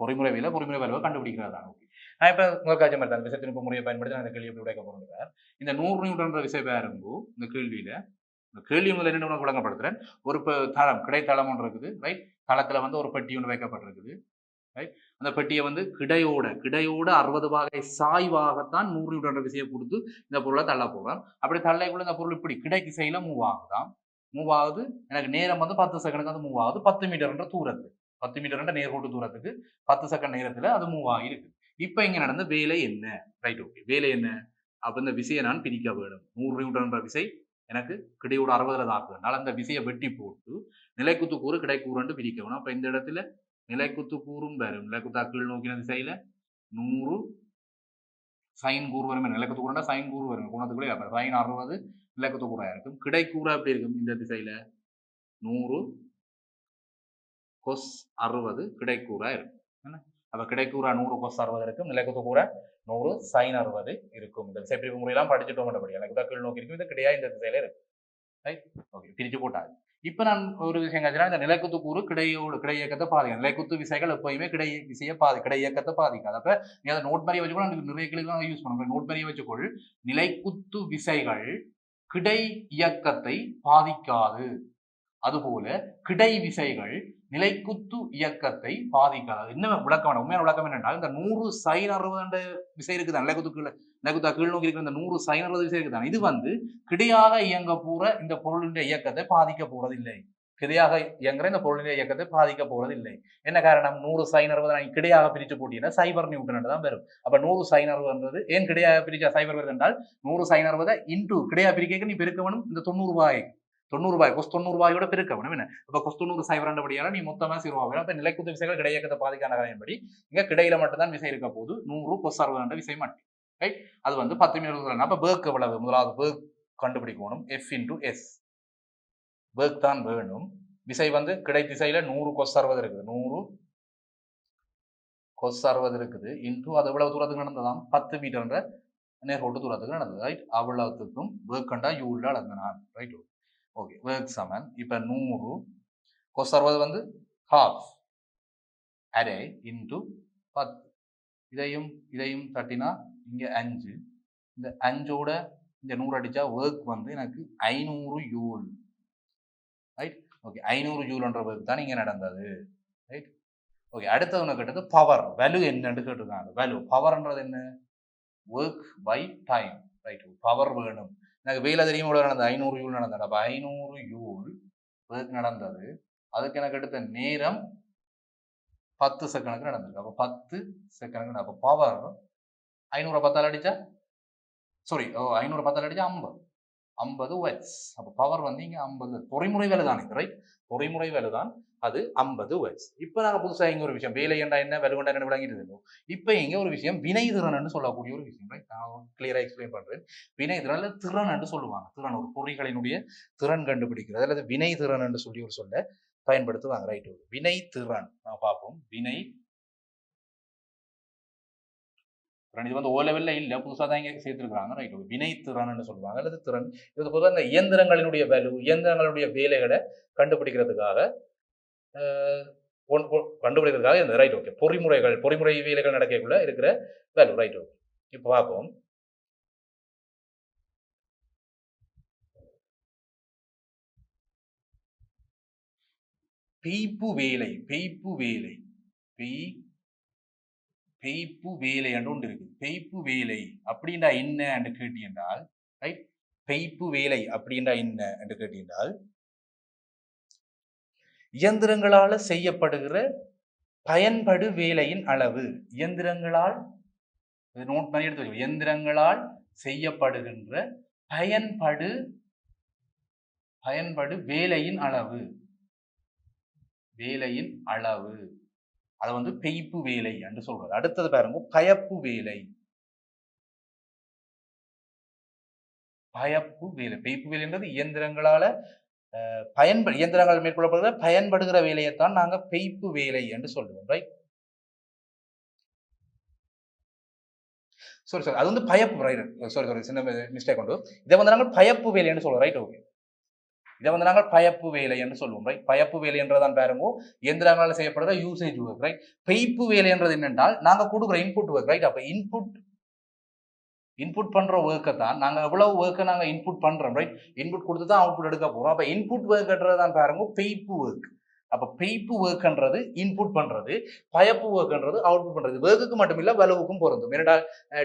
பொறிமுறை வேலை பொறிமுறை வேலை கண்டுபிடிக்கிறதா ஓகே நான் இப்போ உங்களுக்கு காட்சி மாதிரி தான் விசத்திருப்பு முறையை பயன்படுத்தி நான் இந்த கேள்வி எப்படி உடைக்க போகிறேன் இந்த நூறு நியூட்டன்ற விசை பாருங்கோ இந்த கேள்வியில் கேள்வி முதல்ல ரெண்டு உனக்கு விளங்கப்படுத்துறேன். ஒரு தளம் கிடைத்தளம் ஒன்று இருக்குது ரைட் தளத்தில் வந்து ஒரு பெட்டி ஒன்று வைக்கப்பட்டிருக்குது ரைட் அந்த பெட்டியை வந்து கிடையோட கிடையோட அறுபது வகை சாய்வாகத்தான் நூறு நியூட்டன் விசையை கொடுத்து இந்த பொருளை தள்ள போகிறான் அப்படி தள்ளைக்குள்ள இந்த பொருள் இப்படி கிடை திசையில மூவ் ஆகுதான் மூவ் ஆகுது. எனக்கு நேரம் வந்து பத்து செகண்டுக்கு வந்து மூவ் ஆகுது. பத்து மீட்டர்ன்ற தூரத்து. பத்து மீட்டர்ன்ற நேர்கோட்டு தூரத்துக்கு பத்து செகண்ட் நேரத்தில் அது மூவ் ஆகிருக்கு இப்போ இங்கே நடந்த வேலை என்ன? ரைட் ஓகே வேலை என்ன? அப்போ இந்த விசையை நான் பிரிக்க வேணும் நூறு நியூட்டன்ற விசை எனக்கு கிடையோட அறுபதுல தாக்குதுனால அந்த விசையை வெட்டி போட்டு நிலைக்குத்து கூறு கிடைக்கூறுன்னு பிரிக்கணும் அப்போ இந்த இடத்துல நிலைக்குத்து கூறும் வரும் நிலைக்குத்து கீழ் நோக்கின திசையில நூறு சைன் கூறு வரும். நிலைக்குத்து கூறுனா சைன் கூறு வரும். குணத்துக்குள்ளே அப்ப சைன் அறுபது நிலைக்குத்துக்கூடா இருக்கும். கிடைக்கூறா எப்படி இருக்கும் இந்த திசையில? நூறு கொஸ் அறுபது கிடைக்கூறாக இருக்கும். என்ன? அப்போ கிடைக்கூற நூறு கொஸ் அறுபது இருக்கும் நிலைக்குத்து கூட நூறு சைன் அறுபது இருக்கும். இந்த விசைப்பிரிவு முறையெல்லாம் படிச்சுட்டு மற்றபடி. எனக்கு தான் கீழ் நோக்கி இருக்கும் இது கிடையாது இந்த திசையில இருக்கு. ரைட் ஓகே பிரிச்சு போட்டாது இப்போ நான் ஒரு விஷயம் காய்ச்சினா இந்த நிலைக்குத்து கூறு கிடையோடு கிடை இயக்கத்தை பாதிக்கும். நிலைக்குத்து விசைகள் எப்போயுமே கிடை விசையை பாதி கிடை இயக்கத்தை பாதிக்காது. அப்போ நீ அதை நோட் மாதிரி வச்சுக்கோ. நான் நிறைய கிளிகள் யூஸ் பண்ணுவேன் நோட் மாதிரி வச்சுக்கொள். நிலைக்குத்து விசைகள் கிடை இயக்கத்தை பாதிக்காது. அதுபோல கிடை விசைகள் நிலைக்குத்து இயக்கத்தை பாதிக்காது. என்ன விளக்கம் உண்மையான விளக்கம் என்னென்றால் இந்த நூறு சைன் அறுபது விசை இருக்குது நிலைக்குத்து கீழே நிலைக்குத்தா கீழ் நோக்கி இருக்கிற இந்த நூறு சைன் அறுபது விசை இருக்குதான். இது வந்து கிடையாக இயங்க போற இந்த பொருளின் இயக்கத்தை பாதிக்க போறதில்லை. கிடையாக இயங்குற இந்த பொருளின் இயக்கத்தை பாதிக்க போறதில்லை. என்ன காரணம்? நூறு சைன் அறுபது நான் கிடையாக பிரிச்சு போட்டீங்கன்னா சைபர் நியூட்டன் தான் வரும் அப்ப நூறு சைன் அறுபதுன்றது ஏன் கிடையாக பிரிச்சா? சைபர் வருது என்றால் நூறு சைன் அறுபதை இன்டூ கிடையாக பிரிக்க நீ பெருக்க வேணும் இந்த தொண்ணூறு ரூபாய் தொண்ணூறு ரூபாய் கொஸ் தொண்ணூறு ரூபாயோட பெருக்க வேணும். என்ன? இப்போ கொஸ் தொண்ணூறு சைபர் ரெண்டபடியால நீ மொத்தமாக சீரோ வேணும். அப்ப நிலைக்குத்து விசைகள் கிடையக்கத்தை பாதிக்கான காரியப்படி. இங்கே கிடையில மட்டும்தான் விசை இருக்க போது நூறு கொஸ் அறுபது என்ற விசை மட்டும். ரைட் அது வந்து பத்து மீட்டர் அப்போ பேர்க் எவ்வளவு? முதலாவது பேர்க் கண்டுபிடிக்கணும். எஃப் இன்டூ எஸ் பேர்க் தான் வேணும். விசை வந்து கிடை திசையில நூறு கொஸ் அறுபது இருக்குது. நூறு கொஸ் அறுபது இருக்குது. இன்டூ அது எவ்வளவு தூரத்துக்கு நடந்ததாம்? பத்து மீட்டர்ன்ற நேர்கோட்டு தூரத்துக்கு நடந்தது. ரைட் அவ்வளவுத்துக்கும் பேர்க் கண்டா யூ அளந்தனான் ரைட் ஓகே வேர்க் சமன் இப்போ நூறு கொஸ் அறுபது வந்து ஹாஃப் அரே இன்டு பத்து. இதையும் இதையும் தட்டினா இங்கே அஞ்சு. இந்த அஞ்சோட இந்த நூறு அடித்தா ஒர்க் வந்து எனக்கு ஐநூறு யூல் ரைட் ஓகே ஐநூறு ஜூல்ன்ற ஒர்க் தான் இங்கே நடந்தது. ரைட் ஓகே அடுத்தது ஒன்று கேட்டது பவர் வேல்யூ என்னன்னு கேட்டிருக்காங்க. வேல்யூ பவர்ன்றது என்ன? Work by time right power வேணும். எனக்கு வெயில் தெரியும் இவ்வளோ நடந்தது. ஐநூறு யூல் நடந்தது. அப்போ ஐநூறு யூல் அதுக்கு நடந்தது. அதுக்கு எனக்கு எடுத்த நேரம் பத்து செகண்டுக்கு நடந்திருக்கு. அப்போ பத்து செகண்டுக்கு அப்போ பவர் ஐநூறு பத்தால் அடித்தா சாரி ஓ ஐநூறு பத்தால் அடித்தா ஐம்பது. ஐம்பது வேர்ட்ஸ் அப்போ பவர் வந்து இங்கே ஐம்பது. பொறிமுறை வேலை தான் இது ரைட் பொறிமுறை வேலை தான் அது ஐம்பது வேர்ட்ஸ் இப்போ நாங்கள் புதுசாக இங்கே ஒரு விஷயம் வேலை என்றா என்ன வேலை கொண்டா என்ன விளங்கிட்டு இருந்தோம் இப்போ இங்கே ஒரு விஷயம் வினைதிறன் சொல்லக்கூடிய ஒரு விஷயம் ரைட் நான் கிளியராக எக்ஸ்பிளைன் பண்ணுறேன் வினைதிறன் திறன் என்று சொல்லுவாங்க. திறன் ஒரு பொறிகளினுடைய திறன் கண்டுபிடிக்கிறது. அல்லது வினை திறன் என்று சொல்லி ஒரு சொல்ல பயன்படுத்துவாங்க ரைட் வினை திறன். நான் பார்ப்போம். வினை இது வந்து ஓ லெவலில் இல்லை புதுசாக தான் இங்கே சேர்த்துருக்காங்க ரைட் வினை திறன்னு சொல்லுவாங்க. அல்லது திறன் இது பொதுவாக இந்த இயந்திரங்களினுடைய வேல்யூ இயந்திரங்களுடைய வேலைகளை கண்டுபிடிக்கிறதுக்காக கண்டுபிடிக்கிறதுக்காக இந்த ரைட் ஓகே பொறிமுறைகள் பொறிமுறை வேலைகள் நடக்கக்குள்ள இருக்கிற வேல்யூ ரைட் ஓகே இப்போ பார்ப்போம். பெய்ப்பு வேலை பெய்ப்பு வேலை பெய் பெய்ப்பு வேலை என்று ஒன்று இருக்கு பெய்ப்பு வேலை அப்படின்றா என்ன என்று கேட்டீங்கன்றால் ரைட் பெய்ப்பு வேலை அப்படின்றா என்ன என்று கேட்டீர்கள் இயந்திரங்களால செய்யப்படுகிற பயன்படு வேலையின் அளவு. இயந்திரங்களால் நோட் பண்ணி எடுத்து இயந்திரங்களால் செய்யப்படுகின்ற பயன்படு பயன்படு வேலையின் அளவு. வேலையின் அளவு. அதை வந்து பெய்ப்பு வேலை என்று சொல்றது அடுத்தது பாருங்க பயப்பு வேலை. பயப்பு வேலை. பெய்ப்பு வேலைன்றது இயந்திரங்களால பயன்படு இயந்திரங்கள் மேற்கொள்ளப்படுகிற பயன்படுகிற வேலையைத்தான் நாங்க பெய்ப்பு வேலை என்று சொல்லுவோம். ரைட் சாரி சாரி அது வந்து பயப்பு ரைட் சாரி சாரி சின்ன மிஸ்டேக் உண்டு. இதை வந்து நாங்கள் பயப்பு வேலைன்னு சொல்லுவோம் ரைட் ஓகே இதை வந்து நாங்கள் பயப்பு வேலை என்று சொல்லுவோம் ரைட் பயப்பு வேலை என்றதான் பாருங்க எந்திரங்களால் செய்யப்படுற யூசேஜ் ஒர்க் ரைட் பெய்ப்பு வேலை என்றது என்னென்றால் நாங்கள் கொடுக்குற இன்புட் ஒர்க் ரைட் அப்போ இன்புட் இன்புட் பண்ணுற ஒர்க்கை தான் நாங்கள் எவ்வளவு ஒர்க்கை நாங்கள் இன்புட் பண்ணுறோம் ரைட் இன்புட் கொடுத்து தான் அவுட்புட் எடுக்க போகிறோம் அப்போ இன்புட் ஒர்க்ன்றது தான் பாருங்க பெய்ப்பு ஒர்க் அப்போ பெய்ப்பு ஒர்க்ன்றது இன்புட் பண்ணுறது பயப்பு ஒர்க்ன்றது அவுட்புட் பண்ணுறது ஒர்க்குக்கு மட்டும் இல்லை வேலுவுக்கும் பொருந்தும். ஏன்னா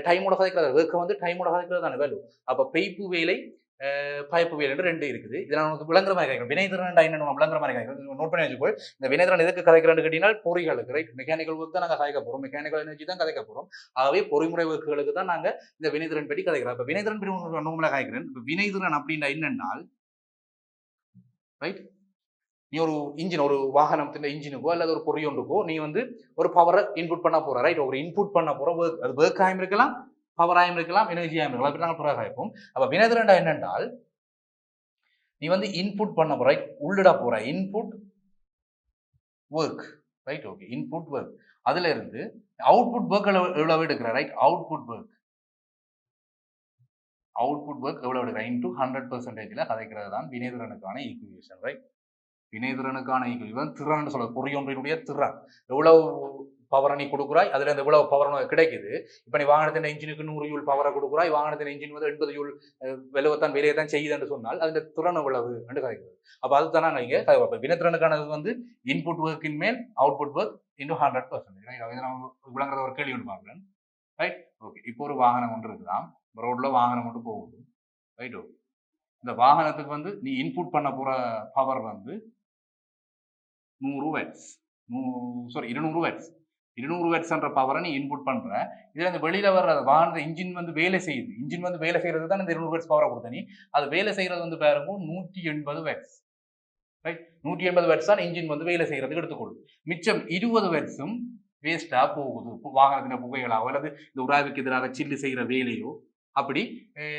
டைமோட கதைக்கிறது ஒர்க்கை வந்து டைமோட கதைக்கிறது தானே வேலு அப்போ பெய்ப்பு வேலை அஹ், பயப்பு வேலை ரெண்டு இருக்குது. இதில் நமக்கு விளங்குற மாதிரி கேட்குறோம் வினைத்திறன் என்னன்னு விளங்குற மாதிரி கேட்குறோம் நோட் பண்ணி வச்சுக்கோ. இந்த வினைத்திறன் எதுக்கு கதைக்கிறேன் கேட்டீங்கன்னா பொறிகளுக்கு ரைட் மெக்கானிக்கல் ஒர்க் தான் நாங்கள் கதைக்க போகிறோம் மெக்கானிக்கல் எனர்ஜி தான் கதைக்க போகிறோம் ஆகவே பொறிமுறை ஒர்க்குகளுக்கு தான் நாங்கள் இந்த வினைத்திறன் பற்றி கதைக்கிறோம். இப்போ வினைத்திறன் பற்றி உங்களுக்கு நோம்பல காய்க்கிறேன் இப்போ வினைத்திறன் அப்படின்னா என்னென்னால் ரைட் நீ ஒரு இன்ஜின் ஒரு வாகனத்தின் இன்ஜினுக்கோ அல்லது ஒரு பொறியொன்றுக்கோ நீ வந்து ஒரு பவரை இன்புட் பண்ண போற ரைட் ஒரு இன்புட் பண்ண போற work. அது ஒர்க் ஆயும் இருக்கலாம். பவர் இருக்கலாம் எனர்ஜியாயும் இருக்கலாம். அப்படி நாங்கள் பிறகு அப்போ வினைத்திறன்டா என்னென்றால் நீ வந்து இன்புட் பண்ண போற உள்ளிட போற. Input work right okay input work அதுல இருந்து அவுட்புட் ஒர்க் எவ்வளவு எடுக்கிற right output work output work எவ்வளவு எடுக்கிற? இன்டூ ஹண்ட்ரட் பர்சன்டேஜில் கதைக்கிறது தான் வினைதிறனுக்கான ஈக்குவேஷன் ரைட் வினைதிறனுக்கான ஈக்குவேஷன் திறன் சொல்ல பொறியொன்றினுடைய திறன். எவ்வளவு பவரை நீ கொடுக்குறாய் அதில் இந்த இவ்வளவு பவர் உனக்கு கிடைக்குது. இப்போ நீ வாகனத்தின் இன்ஜினுக்கு நூறு யூல் பவரை கொடுக்குறாய் வாகனத்தின் இன்ஜின் வந்து எண்பது யூல் விளைவத்தான் வேலையை தான் செய்யுதுன்னு சொன்னால் அதில் திறன் இவ்வளவு என்று கதைக்கிறது. அப்போ அதுதான் நாங்கள் இங்கே அப்போ வினைத்திறனுக்கானது வந்து இன்புட் ஒர்க்கின் மேல் அவுட்புட் ஒர்க் இன்னும் ஹண்ட்ரட் பர்சன்ட் விளங்குறத ஒரு கேள்வி ஒன்று பார்க்குறேன். ரைட் ஓகே இப்போ ஒரு வாகனம் ஒன்று இருக்குதான் ரோட்டில் வாகனம் கொண்டு போகுது. ரைட் ஓகே இந்த வாகனத்துக்கு வந்து நீ இன்புட் பண்ண போகிற பவர் வந்து நூறு வேட்ஸ் நூ சாரி இருநூறு வேட்ஸ் இருநூறு வேட்ஸ்ன்ற பவரை நீ இன்புட் பண்ணுற இதில் இந்த வெளியில் வர வாகனத்தை இன்ஜின் வந்து வேலை செய்யுது. இன்ஜின் வந்து வேலை செய்கிறது தான் இந்த இருநூறு வேட்ஸ் பவரை கொடுத்த நீ. அது வேலை செய்கிறது வந்து பாருங்க நூற்றி எண்பது வேட்ஸ் ரைட் நூற்றி எண்பது வேட்ஸ் தான் இன்ஜின் வந்து வேலை செய்கிறதுக்கு எடுத்துக்கொள்ளும் மிச்சம் இருபது வேட்ஸும் வேஸ்ட்டாக போகுது. வாகனத்தின புகைகளாகவோ அல்லது இந்த உராய்வுக்கு எதிராக சில்லு செய்கிற வேலையோ அப்படி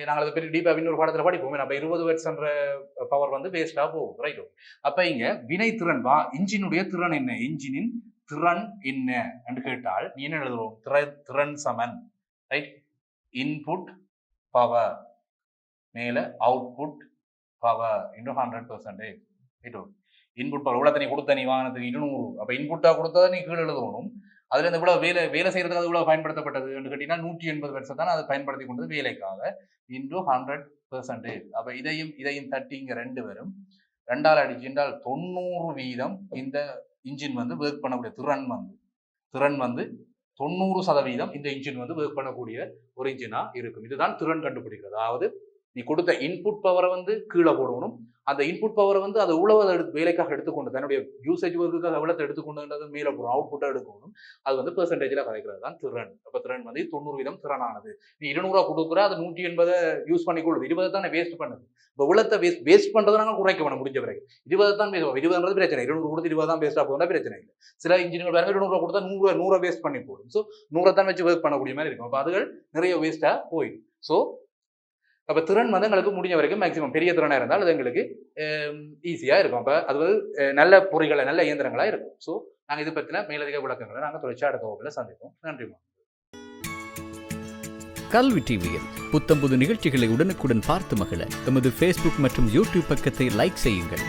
நாங்கள் அதை பற்றி டீப்பாக இன்னொரு பாடத்தில் படிப்போம். நம்ம இருபது வேட்ஸ்ன்ற பவர் வந்து வேஸ்ட்டாக போகும் ரைட் அப்போ இங்கே வினை திறன் வா இன்ஜினுடைய திறன் என்ன? இன்ஜினின் திறன் என்ன என்று கேட்டால் நீ என்ன எழுதுறோம்? திற- திறன் சமன். ரைட் இன்புட் பவர் மேல அவுட்புட் பவர் இன்னும் hundred percentage right input power இவ்வளோ நீ கொடுத்த நீ வாங்கினதுக்கு இருநூறு. அப்போ இன்புட்டாக கொடுத்ததை நீ கீழே எழுதணும். அதில் இந்த இவ்வளோ வேலை வேலை செய்கிறதுக்கு அது இவ்வளோ பயன்படுத்தப்பட்டது என்று கேட்டீங்கன்னா நூற்றி எண்பது வருஷம் தான் அதை பயன்படுத்தி கொண்டது வேலைக்காக. இன்டூ ஹண்ட்ரட் பெர்சன்டேஜ் அப்போ இதையும் இதையும் தட்டி இங்கே ரெண்டு வரும் ரெண்டால் அடிச்சுட்டால் தொண்ணூறு வீதம் இந்த இன்ஜின் வந்து ஒர்க் பண்ணக்கூடிய திறன் வந்து திறன் வந்து தொண்ணூறு சதவீதம் இந்த இன்ஜின் வந்து ஒர்க் பண்ணக்கூடிய ஒரு இன்ஜினாக இருக்கும். இதுதான் திறன் கண்டுபிடிக்கிறது. அதாவது நீ கொடுத்த இன்புட் பவரை வந்து கீழே போடணும். அந்த இன்புட் பவரை வந்து அதை உழவை எடுத்து வேலைக்காக எடுத்துக்கொண்டு தன்னுடைய யூசேஜ் ஒர்க்குக்காக எவ்வளவு எடுத்துக்கொண்டுன்றது மேலே போகணும் அவுட்புட்டாக எடுக்கணும். அது வந்து பெர்சன்டேஜில் கதைக்கிறது தான் திறன். அப்போ திறன் வந்து தொண்ணூறு வீதம் திறனானது. நீ இருநூறுவா கொடுக்குற அது நூற்றி எண்பதை யூஸ் பண்ணி கொள்ளுது இருபதை தானே வேஸ்ட் பண்ணுது. இப்போ உலகத்தை வேஸ்ட் வேஸ்ட் பண்ணுறதை நாங்கள் குறைக்க வேணும் முடிஞ்ச வரைக்கும் இருபதை தான் பேசுவோம் இருபதுன்றது பிரச்சனை. இருநூறு கொடுத்து இருபது தான் வேஸ்ட்டாக போகுதா பிரச்சனை இல்லை. சில இன்ஜினியர் வேறு இருநூறுவா கொடுத்தா நூறு நூறை வேஸ்ட் பண்ணி போடும். ஸோ நூறை தான் வச்சு ஒர்க் பண்ணக்கூடிய மாதிரி இருக்கும். அப்போ அதுகள் நிறைய வேஸ்ட்டாக போயிடும். ஸோ அப்போ திறன் வந்து எங்களுக்கு முடிஞ்ச வரைக்கும் மேக்ஸிமம் பெரிய திறனாக இருந்தால் அது எங்களுக்கு ஈஸியாக இருக்கும். அப்போ அது வந்து நல்ல பொறிகளை நல்ல இயந்திரங்களாக இருக்கும். ஸோ நாங்கள் இது பற்றின மேலதிக விளக்கங்களை நாங்கள் தொடர்ச்சி அடுத்த வகுப்பில் சந்திப்போம். நன்றி கல்வி டிவியில் புத்தம்புது நிகழ்ச்சிகளை உடனுக்குடன் பார்த்து மகிழ. எமது ஃபேஸ்புக் மற்றும் யூடியூப் பக்கத்தை லைக் செய்யுங்கள்.